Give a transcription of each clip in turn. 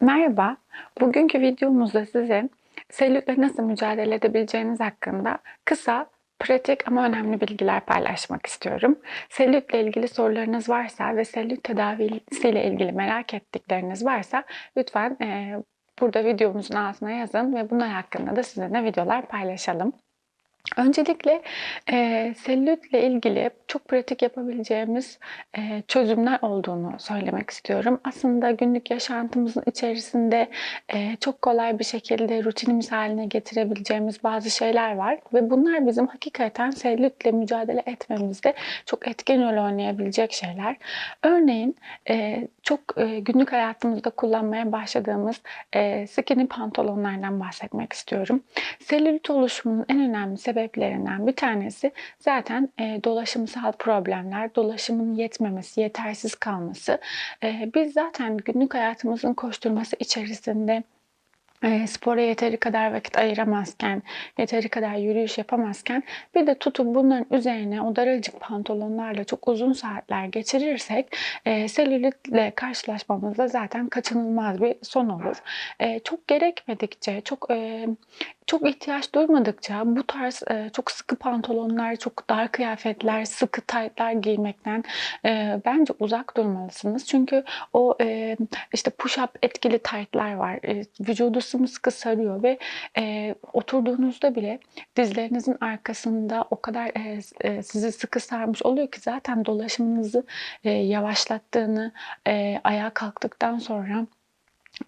Merhaba, bugünkü videomuzda size selülitle nasıl mücadele edebileceğiniz hakkında kısa, pratik ama önemli bilgiler paylaşmak istiyorum. Selülitle ilgili sorularınız varsa ve selülit tedavisiyle ilgili merak ettikleriniz varsa lütfen eee, burada videomuzun altına yazın ve bunlar hakkında da sizinle videolar paylaşalım. Öncelikle eee selülitle ilgili çok pratik yapabileceğimiz eee, çözümler olduğunu söylemek istiyorum. Aslında günlük yaşantımızın içerisinde eee, çok kolay bir şekilde rutinimiz haline getirebileceğimiz bazı şeyler var ve bunlar bizim hakikaten selülitle mücadele etmemizde çok etkin rol oynayabilecek şeyler. Örneğin eee, çok eee, günlük hayatımızda kullanmaya başladığımız eee, skinny pantolonlardan bahsetmek istiyorum. Selülit oluşumunun en önemli sebeplerinden bir tanesi zaten e, dolaşımsal problemler, dolaşımın yetmemesi, yetersiz kalması. E, biz zaten günlük hayatımızın koşturması içerisinde spora yeteri kadar vakit ayıramazken, yeteri kadar yürüyüş yapamazken bir de tutup bunların üzerine o daracık pantolonlarla çok uzun saatler geçirirsek e, selülitle karşılaşmamız da zaten kaçınılmaz bir son olur. E, çok gerekmedikçe, çok e, çok ihtiyaç duymadıkça bu tarz e, çok sıkı pantolonlar, çok dar kıyafetler, sıkı taytlar giymekten e, bence uzak durmalısınız. Çünkü o e, işte push-up etkili taytlar var. E, vücudu sımsıkı sarıyor ve e, oturduğunuzda bile dizlerinizin arkasında o kadar e, e, sizi sıkı sarmış oluyor ki zaten dolaşımınızı e, yavaşlattığını e, ayağa kalktıktan sonra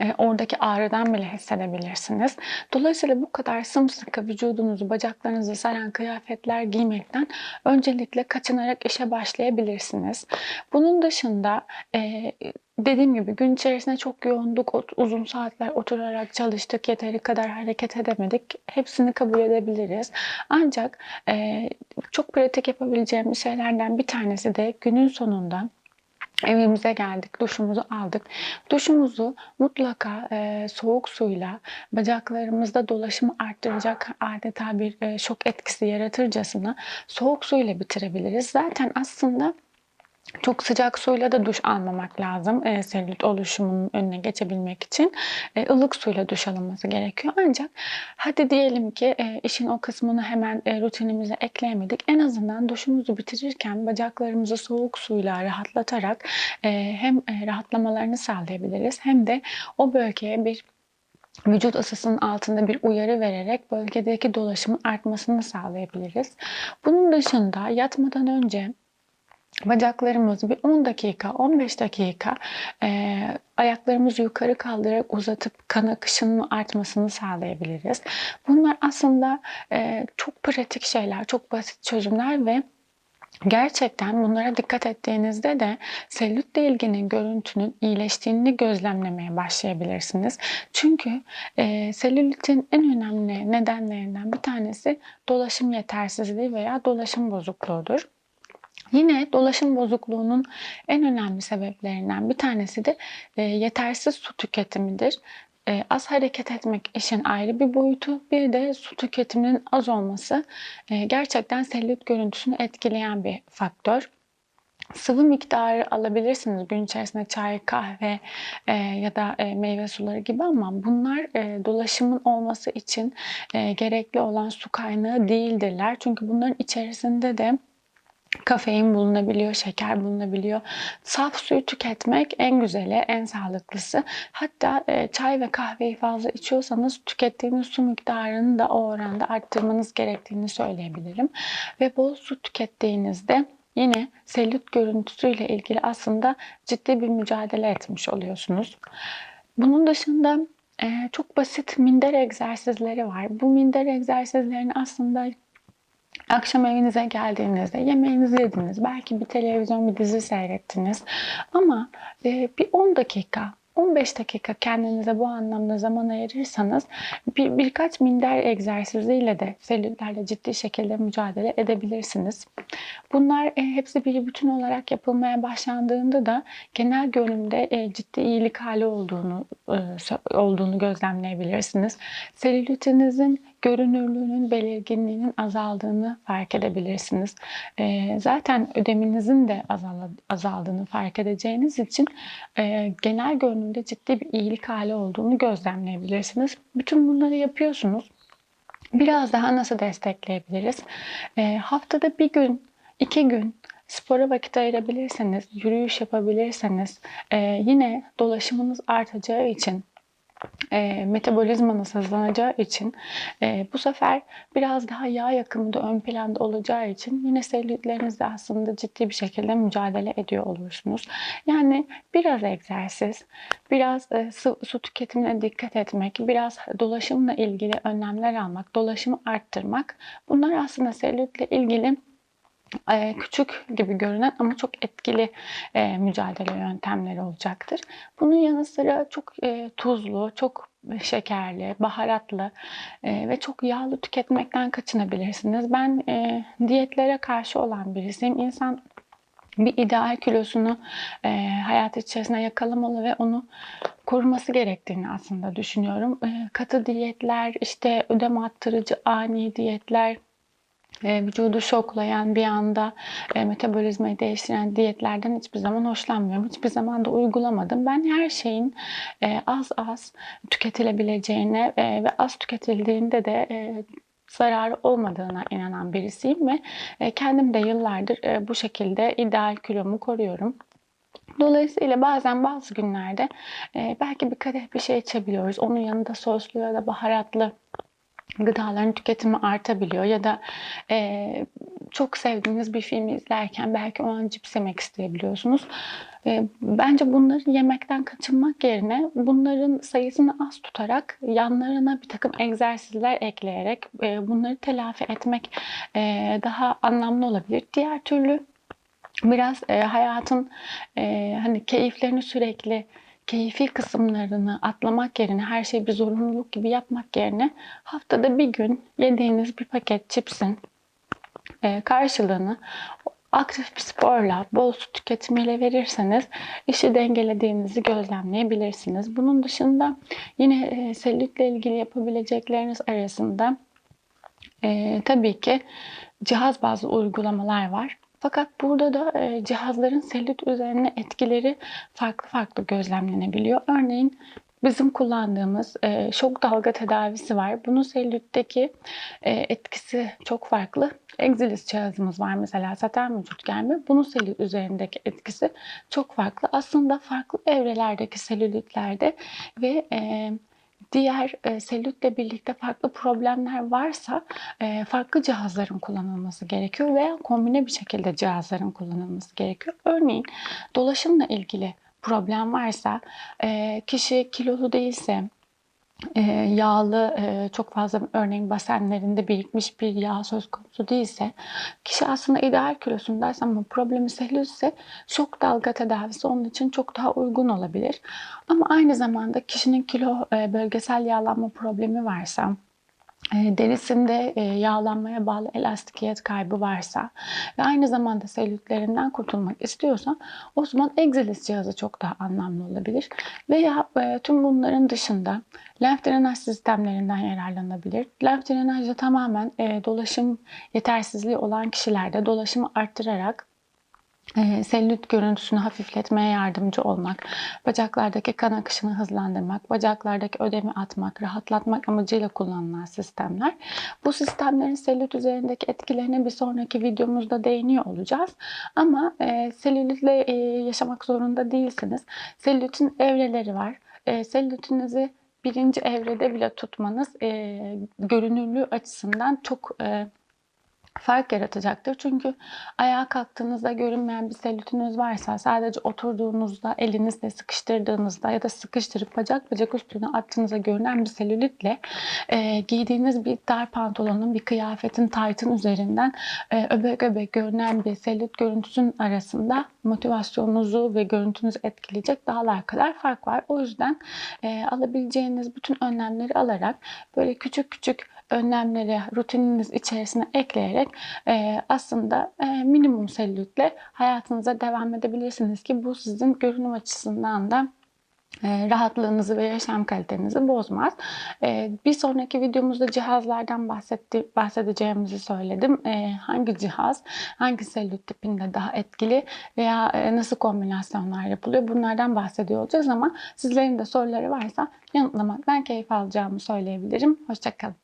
e, oradaki ağrıdan bile hissedebilirsiniz. Dolayısıyla bu kadar sımsıkı vücudunuzu, bacaklarınızı saran kıyafetler giymekten öncelikle kaçınarak işe başlayabilirsiniz. Bunun dışında e, dediğim gibi gün içerisinde çok yoğunduk, uzun saatler oturarak çalıştık, yeteri kadar hareket edemedik. Hepsini kabul edebiliriz. Ancak e, çok pratik yapabileceğimiz şeylerden bir tanesi de günün sonunda Evimize geldik, duşumuzu aldık. Duşumuzu mutlaka e, soğuk suyla bacaklarımızda dolaşımı arttıracak adeta bir e, şok etkisi yaratırcasına soğuk suyla bitirebiliriz. Zaten aslında çok sıcak suyla da duş almamak lazım e, selülit oluşumunun önüne geçebilmek için. E, ılık suyla duş alınması gerekiyor. Ancak hadi diyelim ki e, işin o kısmını hemen e, rutinimize ekleyemedik. En azından duşumuzu bitirirken bacaklarımızı soğuk suyla rahatlatarak e, hem e, rahatlamalarını sağlayabiliriz hem de o bölgeye bir vücut ısısının altında bir uyarı vererek bölgedeki dolaşımın artmasını sağlayabiliriz. Bunun dışında yatmadan önce Bacaklarımızı bir 10 dakika, 15 dakika e, ayaklarımızı yukarı kaldırarak uzatıp kan akışının artmasını sağlayabiliriz. Bunlar aslında e, çok pratik şeyler, çok basit çözümler ve Gerçekten bunlara dikkat ettiğinizde de selülitle ilgili görüntünün iyileştiğini gözlemlemeye başlayabilirsiniz. Çünkü e, selülitin en önemli nedenlerinden bir tanesi dolaşım yetersizliği veya dolaşım bozukluğudur. Yine dolaşım bozukluğunun en önemli sebeplerinden bir tanesi de e, yetersiz su tüketimidir. E, az hareket etmek işin ayrı bir boyutu. Bir de su tüketiminin az olması e, gerçekten selülit görüntüsünü etkileyen bir faktör. Sıvı miktarı alabilirsiniz gün içerisinde çay, kahve e, ya da e, meyve suları gibi ama bunlar e, dolaşımın olması için e, gerekli olan su kaynağı değildirler. Çünkü bunların içerisinde de Kafein bulunabiliyor, şeker bulunabiliyor. Saf suyu tüketmek en güzeli, en sağlıklısı. Hatta e, çay ve kahveyi fazla içiyorsanız tükettiğiniz su miktarını da o oranda arttırmanız gerektiğini söyleyebilirim. Ve bol su tükettiğinizde yine selülit görüntüsüyle ilgili aslında ciddi bir mücadele etmiş oluyorsunuz. Bunun dışında e, çok basit minder egzersizleri var. Bu minder egzersizlerini aslında Akşam evinize geldiğinizde yemeğinizi yediniz. Belki bir televizyon, bir dizi seyrettiniz. Ama e, bir 10 dakika, 15 dakika kendinize bu anlamda zaman ayırırsanız bir, birkaç minder egzersiziyle de selülitlerle ciddi şekilde mücadele edebilirsiniz. Bunlar e, hepsi bir bütün olarak yapılmaya başlandığında da genel görünümde e, ciddi iyilik hali olduğunu e, olduğunu gözlemleyebilirsiniz. Selülitinizin görünürlüğünün, belirginliğinin azaldığını fark edebilirsiniz. E, zaten ödeminizin de azal, azaldığını fark edeceğiniz için e, genel görünümde ciddi bir iyilik hali olduğunu gözlemleyebilirsiniz. Bütün bunları yapıyorsunuz. Biraz daha nasıl destekleyebiliriz? E, haftada bir gün, iki gün spora vakit ayırabilirseniz, yürüyüş yapabilirseniz, e, yine dolaşımınız artacağı için e, metabolizmanız hızlanacağı için e, bu sefer biraz daha yağ yakımı da ön planda olacağı için yine selülitlerinizle aslında ciddi bir şekilde mücadele ediyor olursunuz. Yani biraz egzersiz, biraz e, su, su tüketimine dikkat etmek, biraz dolaşımla ilgili önlemler almak, dolaşımı arttırmak bunlar aslında selülitle ilgili küçük gibi görünen ama çok etkili e, mücadele yöntemleri olacaktır. Bunun yanı sıra çok e, tuzlu, çok şekerli, baharatlı ve çok yağlı tüketmekten kaçınabilirsiniz. Ben diyetlere karşı olan birisiyim. İnsan bir ideal kilosunu e, hayat içerisinde yakalamalı ve onu koruması gerektiğini aslında düşünüyorum. E, katı diyetler, işte ödem attırıcı ani diyetler, e, vücudu şoklayan bir anda e, metabolizmayı değiştiren diyetlerden hiçbir zaman hoşlanmıyorum. Hiçbir zaman da uygulamadım. Ben her şeyin e, az az tüketilebileceğine e, ve az tüketildiğinde de e, zararı olmadığına inanan birisiyim ve e, kendim de yıllardır bu şekilde ideal kilomu koruyorum. Dolayısıyla bazen bazı günlerde belki bir kadeh bir şey içebiliyoruz. Onun yanında soslu ya da baharatlı gıdaların tüketimi artabiliyor ya da e, çok sevdiğiniz bir filmi izlerken belki o an cips yemek isteyebiliyorsunuz. E, bence bunları yemekten kaçınmak yerine bunların sayısını az tutarak yanlarına bir takım egzersizler ekleyerek e, bunları telafi etmek e, daha anlamlı olabilir. Diğer türlü biraz e, hayatın e, hani keyiflerini sürekli keyfi kısımlarını atlamak yerine her şeyi bir zorunluluk gibi yapmak yerine haftada bir gün yediğiniz bir paket çipsin e, karşılığını aktif bir sporla, bol su tüketimiyle verirseniz işi dengelediğinizi gözlemleyebilirsiniz. Bunun dışında yine e, selülitle ilgili yapabilecekleriniz arasında e, tabii ki cihaz bazlı uygulamalar var. Fakat burada da e, cihazların selülit üzerine etkileri farklı farklı gözlemlenebiliyor. Örneğin bizim kullandığımız e, şok dalga tedavisi var. Bunun selülitteki e, etkisi çok farklı. Exilis cihazımız var mesela saten vücut gelme. Bunun selülit üzerindeki etkisi çok farklı. Aslında farklı evrelerdeki selülitlerde ve e, diğer e, selülitle birlikte farklı problemler varsa e, farklı cihazların kullanılması gerekiyor veya kombine bir şekilde cihazların kullanılması gerekiyor. Örneğin dolaşımla ilgili problem varsa, e, kişi kilolu değilse, yağlı e, çok fazla örneğin basenlerinde birikmiş bir yağ söz konusu değilse kişi aslında ideal kilosundaysa ama problemi selülitse şok dalga tedavisi onun için çok daha uygun olabilir. Ama aynı zamanda kişinin kilo e, bölgesel yağlanma problemi varsa derisinde e, yağlanmaya bağlı elastikiyet kaybı varsa ve aynı zamanda selülitlerinden kurtulmak istiyorsa o zaman Exilis cihazı çok daha anlamlı olabilir. Veya e, tüm bunların dışında lenf drenaj sistemlerinden yararlanabilir. Lenf drenajda tamamen dolaşım yetersizliği olan kişilerde dolaşımı arttırarak e, selülit görüntüsünü hafifletmeye yardımcı olmak, bacaklardaki kan akışını hızlandırmak, bacaklardaki ödemi atmak, rahatlatmak amacıyla kullanılan sistemler. Bu sistemlerin selülit üzerindeki etkilerine bir sonraki videomuzda değiniyor olacağız. Ama e, selülitle e, yaşamak zorunda değilsiniz. Selülitin evreleri var. E, selülitinizi birinci evrede bile tutmanız e, görünürlüğü açısından çok e, fark yaratacaktır. Çünkü ayağa kalktığınızda görünmeyen bir selülitiniz varsa sadece oturduğunuzda elinizle sıkıştırdığınızda ya da sıkıştırıp bacak bacak üstüne attığınızda görünen bir selülitle e, giydiğiniz bir dar pantolonun, bir kıyafetin, taytın üzerinden e, öbek öbek görünen bir selülit görüntüsünün arasında motivasyonunuzu ve görüntünüzü etkileyecek dağlar kadar fark var. O yüzden e, alabileceğiniz bütün önlemleri alarak böyle küçük küçük önlemleri rutininiz içerisine ekleyerek e, aslında e, minimum selülitle hayatınıza devam edebilirsiniz ki bu sizin görünüm açısından da rahatlığınızı ve yaşam kalitenizi bozmaz. E, Bir sonraki videomuzda cihazlardan bahsetti, bahsedeceğimizi söyledim. E, Hangi cihaz, hangi selülit tipinde daha etkili veya e, nasıl kombinasyonlar yapılıyor bunlardan bahsediyor olacağız ama sizlerin de soruları varsa yanıtlamaktan keyif alacağımı söyleyebilirim. Hoşçakalın.